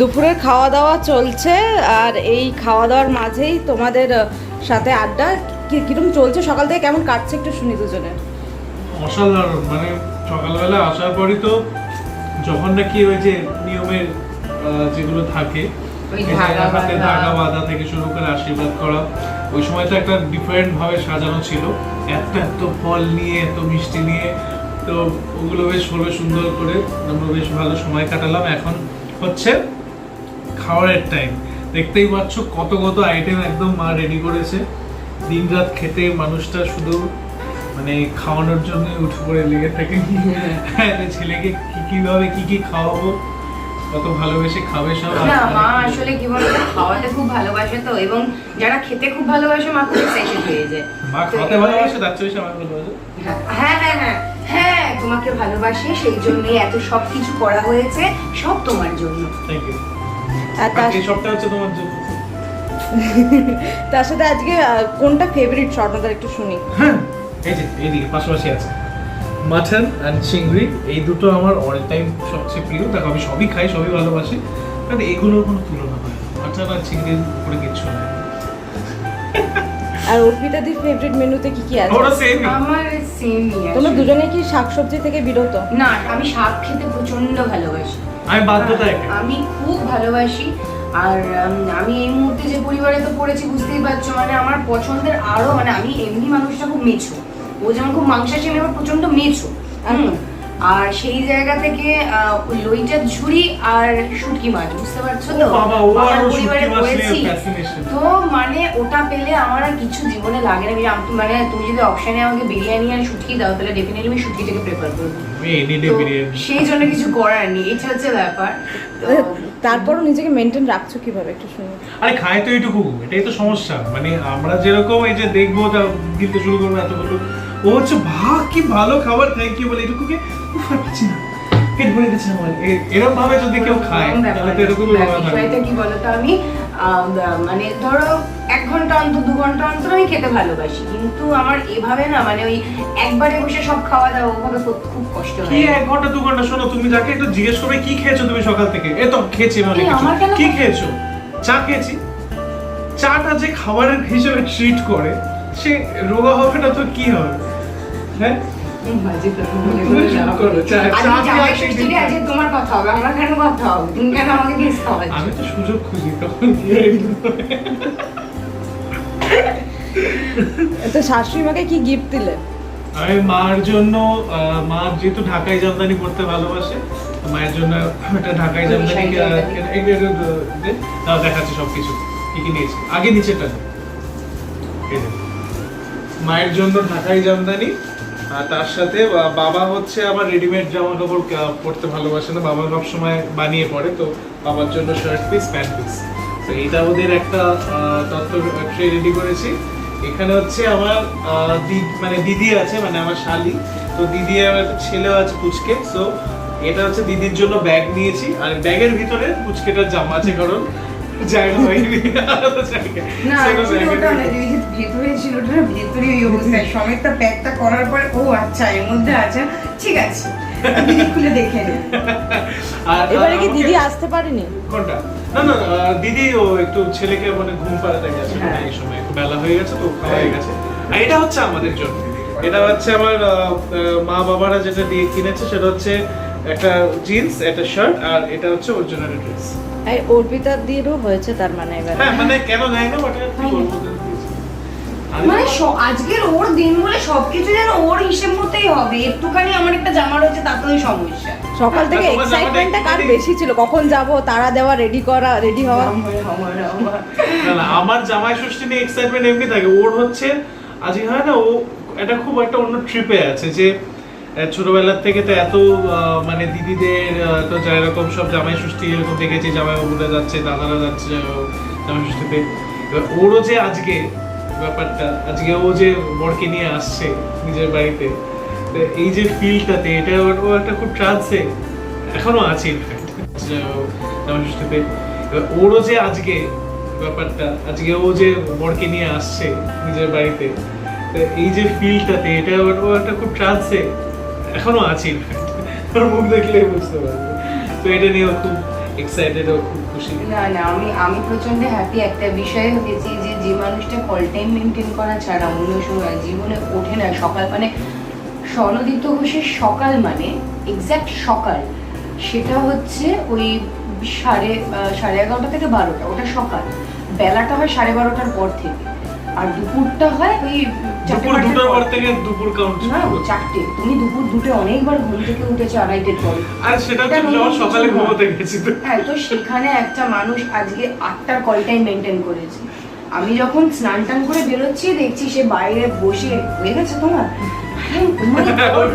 দুপুরের খাওয়া দাওয়া চলছে আর এই খাওয়া দাওয়ার মাঝেই তোমাদের সাথে আড্ডা কি- কীরকম চলছে? সকাল থেকে কেমন কাটছে একটু শুনি দুজনে। অসাধারণ মানে সকালবেলা আসার পরই তো যখন নাকি ওই যে নিয়মের যেগুলো থাকে ধাগা বাঁধা। থেকে শুরু করে আশীর্বাদ করা ওই সময় তো একটা ডিফারেন্ট ভাবে সাজানো ছিল। এত এত ফল নিয়ে এত মিষ্টি নিয়ে তো ওগুলো বেশ ভাবে সুন্দর করে। আমরা বেশ ভালো সময় কাটালাম। এখন হচ্ছে খাওয়ারের টাইম দেখতেই পাচ্ছ কত কত আইটেম একদম মা রেডি করেছে। দিন রাত খেতে মানুষটা শুধু মানে খাওয়ানোর জন্য উঠে পড়ে লেগে থাকে। হ্যাঁ, ছেলেকে কি কীভাবে কি কি খাওয়াবো? কত ভালোবেসে খাবে সব। না মা আসলে কি বলতো খাওয়াতে খুব ভালোবাসে তো এবং যারা খেতে খুব ভালোবাসে মা খুব এক্সাইটেড হয়ে যায়। মা তো খাওয়াতে এবারে- ভালোবাসে তার চেয়ে বেশি আমাকে ভালোবাসে হ্যাঁ হ্যাঁ হ্যাঁ হ্যাঁ তোমাকে ভালোবাসে সেই জন্যই এত সব কিছু করা হয়েছে সব তোমার জন্য। থ্যাংক ইউ আর তার সবটা হচ্ছে তোমার জন্য। তার সাথে আজকে কোনটা ফেভারিট শট আমাদের একটু শুনি। হ্যাঁ এই যে এইদিকে পাশাপাশি আছে। মাটন অ্যান্ড চিংড়ি এই দুটো আমার অল টাইম সবচেয়ে প্রিয়। দেখো আমি সবই খাই সবই ভালোবাসি কারণ এগুলোর কোনো তুলনা হয় মাটন আর চিংড়ির উপরে কিচ্ছু নাই আর অর্পিতা দির ফেভারিট মেনুতে কি কি আছে? ওরা সেমই আমার সেমই তোমরা দুজনে কি শাকসবজি থেকে বিরত? না আমি শাক খেতে প্রচণ্ড ভালোবাসি। আমি বাধ্যতা একে। আমি খুব ভালোবাসি। আর আমি এই মুহূর্তে যে পরিবারে তো পড়েছি বুঝতেই পারছ মানে আমার পছন্দের আরও মানে আমি এমনি মানুষটা খুব মেছো। ও যেমন খুব মাংসাশী আমি প্রচণ্ড মেছো। হুম। আর সেই জায়গা থেকে লইটার ঝুড়ি আর শুটকি মাছ বুঝতে পারছ তো? আমার পরিবারে fascination। তো মানে ওটা পেলে আমার আর কিছু জীবনে লাগে না। আমি- মানে তুমি যদি অপশনে আমাকে বিরিয়ানি আর শুটকি দাও তাহলে ডেফিনেটলি আমি শুটকিটাকে প্রেফার করব। আমি এনি ডে তো বিরিয়ানি। সেই জন্য কিছু করার নেই এটা হচ্ছে ব্যাপার। তারপরও নিজেকে মেনটেন রাখছো কীভাবে একটু শুনি। আরে খাই তো এইটুকু এটাই তো সমস্যা। মানে আমরা যেরকম এই যে দেখব তা গিলতে শুরু করব এতগুলো ও হচ্ছে ভা কি ভালো খাবার থ্যাংক ইউ বলে এটুকুকে আর পাচ্ছি না। পেট ভরে গেছে আমার। এ- এরম ভাবে যদি কেউ খায় তাহলে তো এরকম বিষয়টা কি বলতো আমি মানে ধরো এক ঘণ্টা অন্তর দু ঘণ্টা অন্তর আমি খেতে ভালোবাসি। কিন্তু আমার এভাবে না মানে ওই একবারে বসে সব খাওয়া দাওয়া ওভাবে খুব কষ্ট কি এক ঘণ্টা দু ঘণ্টা? শোনো তুমি যাকে একটু জিজ্ঞেস করবে কি খেয়েছো তুমি সকাল থেকে? এ তো খেয়েছি মানে আমার কি খেয়েছো? চা খেয়েছি। চাটা যে খাবারের হিসেবে ট্রিট করে সে রোগা হবে না তো কি হবে হ্যাঁ তোমার কথা হবে আমার কেন কথা হবে তুমি কেন আমাকে আমি তো সুযোগ খুঁজি তখন তো শাশুড়ি মাকে কি গিফট দিলে আমি মার জন্য আহ, মা যেহেতু ঢাকাই জামদানি পড়তে ভালোবাসে মায়ের জন্য একটা ঢাকাই জামদানি দেখাচ্ছি সবকিছু কি কি নিয়েছি আগে নিচেটা। এই যে। মায়ের জন্য ঢাকাই জামদানি, আর তার সাথে বাবা হচ্ছে আমার রেডিমেড জামা কাপড় পরতে ভালোবাসে না, বাবা সব সময় বানিয়ে পরে, তো বাবার জন্য শার্ট পিস প্যান্ট পিস তো এইটা ওদের একটা তত্ত্ব, ট্রে রেডি করেছি। এখানে হচ্ছে আমার মানে দিদি আছে মানে আমার শালি। তো দিদি আমার ছেলেও আছে পুচকে সো এটা হচ্ছে দিদির জন্য ব্যাগ নিয়েছি। আর ব্যাগের ভিতরে পুচকেটার জামা আছে, কারণ জায়গা হয়নি। না ওটা না, যে ভেতরে ছিল ওটা না ভেতরে ওই অবস্থায় সমেতটা প্যাকটা করার পরে ও আচ্ছা এর মধ্যে আছে। ঠিক আছে। দিদি খুলে দেখে নে। এবারে কি দিদি আসতে পারেনি? কোনটা? না না দিদি ও একটু ছেলেকে মানে ঘুম পাড়াতে গেছে। হ্যাঁ। এই সময় একটু বেলা হয়ে গেছে তো খাওয়া হয়ে গেছে। এটা হচ্ছে আমাদের জন্য। এটা হচ্ছে আমার মা বাবারা যেটা দিয়ে কিনেছে সেটা হচ্ছে একটা জিন্স একটা শার্ট আর এটা হচ্ছে ওর জন্য ড্রেস এই অর্পিতা হয়েছে তার মানে এবার হ্যাঁ মানে কেন দেয় না ওটা কি বলব মানে আজকের ওর দিন বলে সবকিছু যেন ওর হিসেব মতোই হবে। একটুখানি আমার একটা জামা রয়েছে তাতেই সমস্যা। সকাল থেকে আর এক্সাইটমেন্টটা কার বেশি ছিল? কখন যাব? তারা দেওয়া রেডি করা রেডি হওয়া। না আমার জামাই ষষ্ঠী নিয়ে এক্সাইটমেন্ট এমনি থাকে। ওর হচ্ছে আজকে হয় না ও এটা খুব একটা অন্য ট্রিপে আছে যে ছোটবেলার থেকে তো এত মানে দিদিদের তো যা এরকম সব জামাই ষষ্ঠী এরকম দেখেছি, জামাই বাবুরা যাচ্ছে, দাদারা যাচ্ছে, জামাই ষষ্ঠীতে এবার ওরও যে আজকে ব্যাপারটা, আজকে ও যে বরকে নিয়ে আসছে নিজের বাড়িতে এই যে ফিলটাতে এটা ও একটা খুব ট্রান্সে এখনও আছে জামাই ষষ্ঠীতে এবার ওরও যে আজকে ব্যাপারটা, আজকে ও যে বরকে নিয়ে আসছে নিজের বাড়িতে এই যে ফিলটাতে এটা ও একটা খুব ট্রান্সে এখনও আছে। ওর মুখ দেখলেই বুঝতে পারবে। তো এটা নিয়ে খুব এক্সাইটেড ও খুব খুশি। না না, আমি আমি প্রচণ্ড হ্যাপি একটা বিষয় হয়েছি যে যে মানুষটা কল টাইম মেনটেন করা ছাড়া অন্য সময় জীবনে ওঠে না। সকাল মানে স্বর্ণদীপ্ত ঘোষের সকাল মানে এক্স্যাক্ট সকাল। সেটা হচ্ছে ওই সাড়ে সাড়ে এগারোটা থেকে বারোটা, ওটা সকাল। বেলাটা হয় সাড়ে বারোটার পর থেকে। আর দুপুরটা হয় ওই দুপুর দুটোর পর। থেকে দুপুর কাউন্ট না চারটে। তুমি দুপুর দুটো অনেকবার ঘুম থেকে উঠেছো আড়াইটের পরে। আর সেটা হচ্ছে সকালে ঘুমোতে গেছি তো। হ্যাঁ তো সেখানে একটা মানুষ আজকে আটটার কল টাইম মেনটেন করেছে। আমি যখন স্নান টান করে বেরোচ্ছি দেখছি সে বাইরে বসে হয়ে গেছে তোমার? হ্যাঁ, হ্যাঁ, হয়ে আমি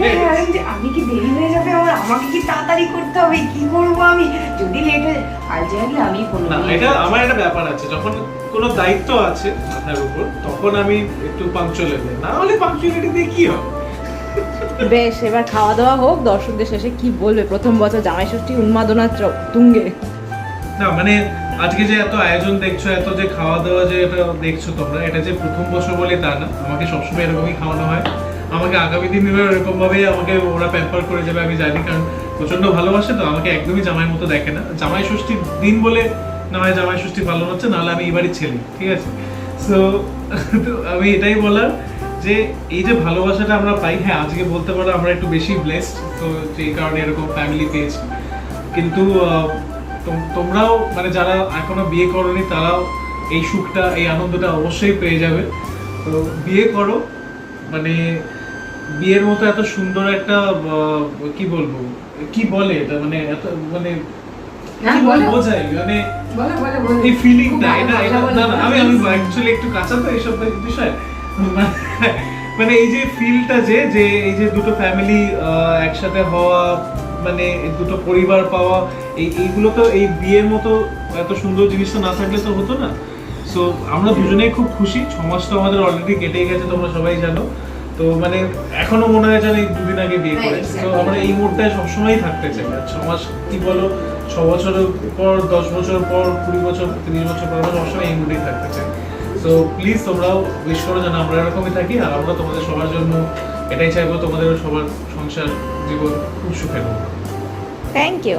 গেলে। ভাবলাম যে আমি কি দেরি হয়ে যাবে? আমার আমাকে কি তাড়াতাড়ি করতে হবে? কি করব আমি? যদি লেট হয়ে আলটিমেটলি আমি কোনো এটা আমার একটা ব্যাপার আছে। যখন কোনো দায়িত্ব আছে আপনার উপর তখন আমি একটু পাংচুয়াল না হলে পাংচুয়ালিটি দিয়ে কি হবে? বেশ এবার খাওয়া দাওয়া হোক দর্শকদের শেষে কি বলবে? প্রথম বছর জামাই ষষ্ঠী উন্মাদনা চ- তুঙ্গে। না মানে আজকে যে এত আয়োজন দেখছ, এত যে খাওয়া দাওয়া যে এটা দেখছ তোমরা, এটা যে প্রথম বছর বলে তা না। আমাকে সবসময় এরকমই খাওয়ানো হয়। আমাকে আগামী দিন এরকম ভাবে আমাকে ওরা প্যাম্পার করে যাবে, আমি জানি, কারণ প্রচণ্ড ভালোবাসে তো, আমাকে একদমই জামাইয়ের মতো দেখে না। জামাই ষষ্ঠীর দিন বলে না হয় জামাই ষষ্ঠী পালন হচ্ছে, নাহলে আমি এবারই ছেলে, ঠিক আছে? সো আমি এটাই বলার যে, এই যে ভালোবাসাটা আমরা পাই হ্যাঁ আজকে বলতে পারো আমরা একটু বেশি ব্লেসড তো সেই কারণে এরকম ফ্যামিলি পেয়েছি। কিন্তু তোমরাও মানে যারা এখনও বিয়ে করনি তারাও এই সুখটা এই আনন্দটা অবশ্যই পেয়ে যাবে। তো বিয়ে করো মানে বিয়ের মতো এত সুন্দর একটা কি বলব কি বলে এটা? মানে এত মানে হ্যাঁ, কি বলে বলো। বোঝাই মানে বলো বলো বলো। এই ফিলিংটা এটা ভালো এটা ভাষা না, আমি please। আমি অ্যাকচুয়ালি একটু কাঁচা তো এইসব বিষয়। মানে এই যে ফিলটা যে যে এই যে দুটো ফ্যামিলি একসাথে হওয়া মানে দুটো পরিবার পাওয়া এই এইগুলো তো এই বিয়ের মতো এত সুন্দর জিনিসটা না থাকলে তো হতো না। সো আমরা দুজনেই খুব খুশি। ছ মাস তো আমাদের অলরেডি কেটে গেছে তোমরা সবাই জানো। তো মানে এখনও মনে হয় যেন এই দুদিন আগে বিয়ে করে তো আমরা এই মুহূর্তে সবসময়ই থাকতে চাই। আর ছ মাস কি বলো ছ বছরের পর দশ বছর পর কুড়ি বছর তিরিশ বছর পর আমরা সবসময় এই মুডেই থাকতে চাই। তো প্লিজ তোমরাও উইশ করো যেন আমরা এরকমই থাকি আর আমরা তোমাদের সবার জন্য এটাই চাইব তোমাদের সবার সংসার জীবন খুব সুখের হোক। Thank you